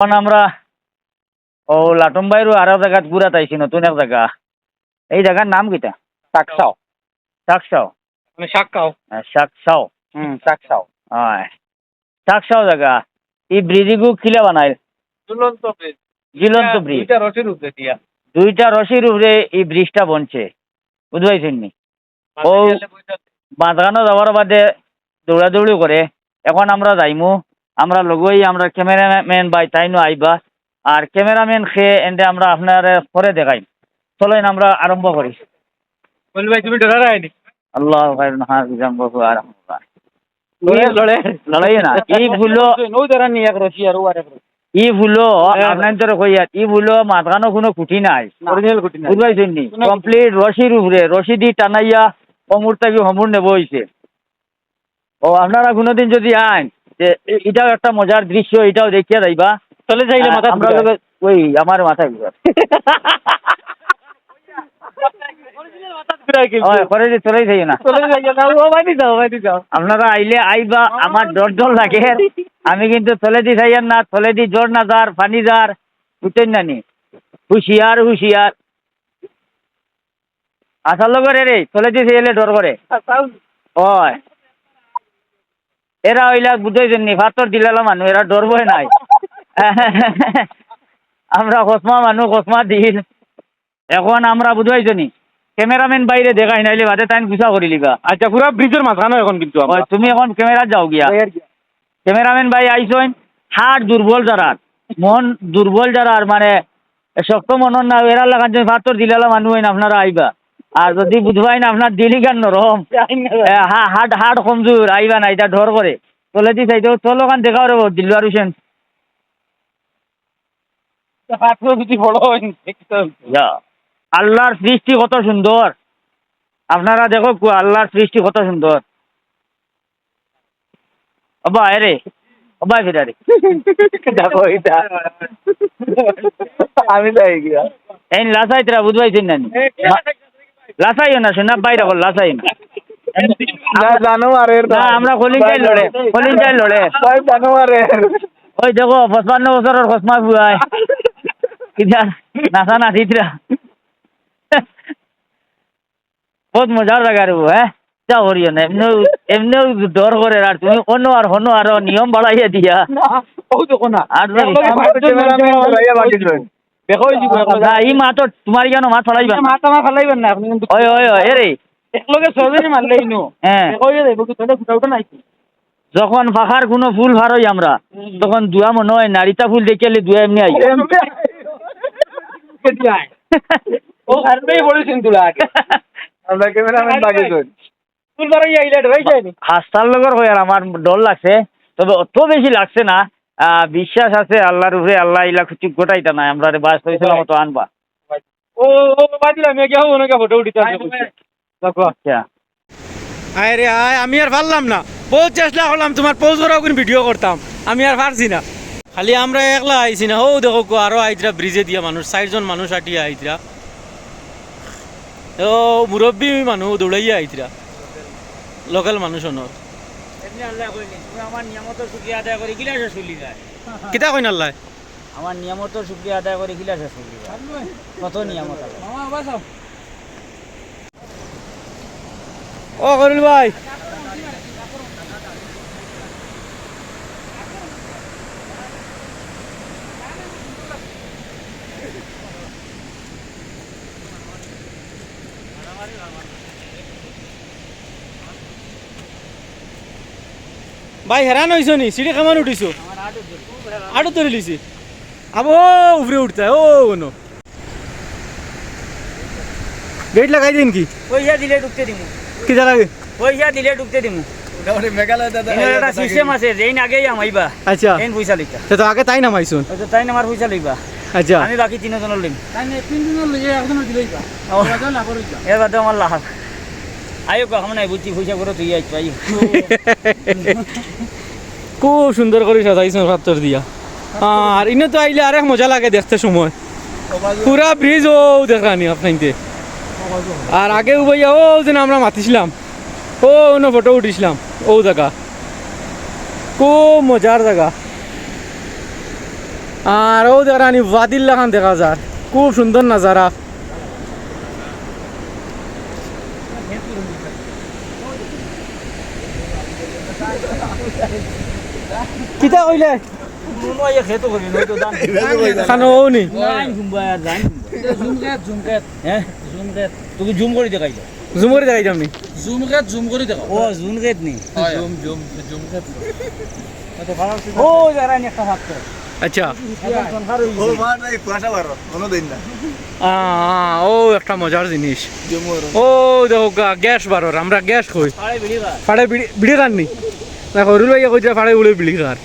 এখন আমরা ও লাটম বাইরও আরও জায়গাত ঘুরাত আইছি নতুন এক জায়গা এই জায়গার নাম কিটা চাকসাও চাকসাও মানে শাককাও শাকসাও হুম চাকসাও হয়। চাকসাও জায়গা এই ব্রিজিগু খিলে বানায় ঝুলন্ত ব্রিজ ঝুলন্ত ব্রিজ দুইটা রশির উপরে দিয়া দুইটা রশির উপরে এই ব্রিজটা বনছে। বুঝবাইছেন নি? ও। বাঁধগানো যাওয়ার বাদে দৌড়াদৌড়ি করে এখন আমরা যাইমু। আমরা লগই আমরা ক্যামেরাম্যান বাই তাইনো আইবা আর ক্যামেরাম্যান খেয়ে এন্ডে আমরা আপনার পরে দেখাই চলেন আমরা আরম্ভ করি। ভাই তুমি ডরার আইনি আল্লাহ আর লড়াই না ই ভুলো নৌ ধরা নি এক আর ও আর এক রশি ই ভুলো আপনার তোর কইয়াত ই ভুলো মাঝখানো কোনো খুঁটি নাই। অরিজিনাল না? নি কমপ্লিট রশির উপরে রশি দি টানাইয়া অমুর থাকি হমুর নেব হইছে। ও আপনারা কোনোদিন যদি আইন যে এটাও একটা মজার দৃশ্য এটাও দেখিয়া যাইবা। চলে যাইলে মাথা আমরা ওই আমার যাও আপনারা আইলে আইবা আমার ডর ডর লাগে। আমি কিন্তু চলে দি থাইয়ার না চলে দি জ্বর না যার পানি যার বুঝতেন না নি। হুশিয়ার হুশিয়ার। আসার লগর রে চলে দি ডর করে। হয়। এরা ওইলা বুঝাইছেন নি ফাতর দিলালা মানুষ এরা ডরবই নাই। আমরা কসমা মানুষ কসমা দিল এখন আমরা বুঝাইছো নি ক্যামেরাম্যান বাইরে দেখাই নাইলে বাদে তাই গুছা করি লিবা আচ্ছা পুরা ব্রিজের মাঝখানে এখন কিন্তু তুমি এখন ক্যামেরা যাও গিয়া। ক্যামেরাম্যান ভাই আইসইন হাট দুর্বল যারা মন দুর্বল যারা মানে শক্ত মনন না এরা লাগান ফাতর দিলালা মানুষ আপনারা আইবা। আর যদি বুঝবাই না আপনার দিলি কেন নরম হাট হাট কমজোর আইবা না এটা ডর করে। চলে দি চাইতে চলো কান দেখাও রে হোসেন বড় হয় যা। আল্লাহর সৃষ্টি কত সুন্দর আপনারা দেখো আল্লাহর সৃষ্টি কত সুন্দর অবা এরে অবা ফিরারে দেখো এটা আমি যাই গিয়া। এই লাসাই তোরা বুঝবাইছেন নি? লাসাইও না বাইরে লাসাই। না না জানোয়ারের না আমরা কলিং চাই লড়ে কলিং চাই লড়ে। ভাই জানোয়ারের। ওই দেখো পঁচপান্ন বছরের কসমা বুয়াই কিনা নাচা নাচিতরা। বহুত মজার জায়গা রে হ্যাঁ? যা করিও না এমনিও এমনিও ডর করে আর তুমি অন্য আর হন্য আর নিয়ম বাড়াইয়া দিয়া। না আর ই তোমার কেন ফালাইবেন না আপনি কিন্তু ওই ওই ওই একলগে হ্যাঁ কি ফুটা উঠা নাই। যখন ফাঁকার কোনো ফুল ভারই আমরা তখন দুয়া মনে হয় নারিতা ফুল দেখিয়ালে দুয়া এমনি আই ও বলেছেন তুলা আমরা ক্যামেরাম্যান ভাই হাস্তার লগর হয় আর আমার ডর লাগছে। তবে অত বেশি লাগছে না। বিশ্বাস আছে আল্লাহর উপরে আল্লাহ ইলা কিছু গোটাইতা নাই। আমরা বাস হয়েছিলাম মতো আনবা। ও ও বাদিলা মে ফটো উঠিতে আছে দেখো। আচ্ছা। আয় রে আয় আমি আর পারলাম না। বহুত চেষ্টা করলাম তোমার পোজ করাও কিন্তু ভিডিও করতাম। আমি আর পারছি না। খালি আমরা একলা আইছি না। ও দেখো কো আরও আইতরা ব্রিজে দিয়া মানুষ চারজন মানুষ আটিয়া আইতরা। ও মুরব্বী মানুষ দৌড়াইয়া আইতরা। লোকাল মানুষ অনর আল্লাহ আমার নিয়মত আদায় করে গিলাসে চলি যায়। কিতা কইন আল্লাহ? আমার নিয়মত শুক্রিয়া আদায় করে গিলাসে চলি যায়। কত নিয়মত আছে? মামা বাসাও ও করুল ভাই। ভাই হেরান হইছ নি? সিঁড়ি কামান উঠিছো। আটু ধরে লিছি। আবো উপরে উঠতে ও কোনো গেট লাগাই দিন কি? পয়সা দিলে ঢুকতে দিমু। কিতা লাগে পয়সা দিলে ঢুকতে দিমু। মেঘালয় দাদা একটা সিস্টেম আছে যেইন আগেই আমাইবা আচ্ছা। এইন পয়সা লইতা তো তো আগে তাই নামাইছুন তাই আমার পয়সা লইবা আচ্ছা। আমি বাকি তিনজনের লইম তাই তিন দিন লইয়া একজন দিলেই পা। না বাদে আমার লাভ। আয়ো কখন নাই, বুঝছি, পয়সা করে তুই আইছ আইও খুব সুন্দর করে সাজাইছেন পাত্তর দিয়া। আর ইনে তো আইলে আরেক মজা লাগে দেখতে সময়। পুরা ব্রিজ ও দেখানি আপনাইতে আর আগে ভাইয়া ও যেন আমরা মাতিছিলাম। ও অন্য ফটো উঠিছিলাম ও জায়গা খুব মজার জায়গা আর ও দেখানি বাদিল লাগান দেখা যায় খুব সুন্দর নাজারা কিতা কইলে? খেতো করি নয়তো দান খানো নি। নাই ঘুমবা আর জান জুমকেট জুমকেট হ্যাঁ জুমকেট তুমি জুম করে দেখাই দাও জুমরি দেখাই যামনি জুমকেট জুম করে দেখো ও জুমকেট নি। জুম জুম জুমকেট ও যারা নি একটা হাত আচ্ছা। ও, একটা মজার জিনিস। ও, দেখো গ্যাস বারোর, আমরা গ্যাস কই? ফাড়ে বিড়ি খার নি? দেখো রুল ভাইয়া কইছে ফাড়ে উড়ে বিড়ি খার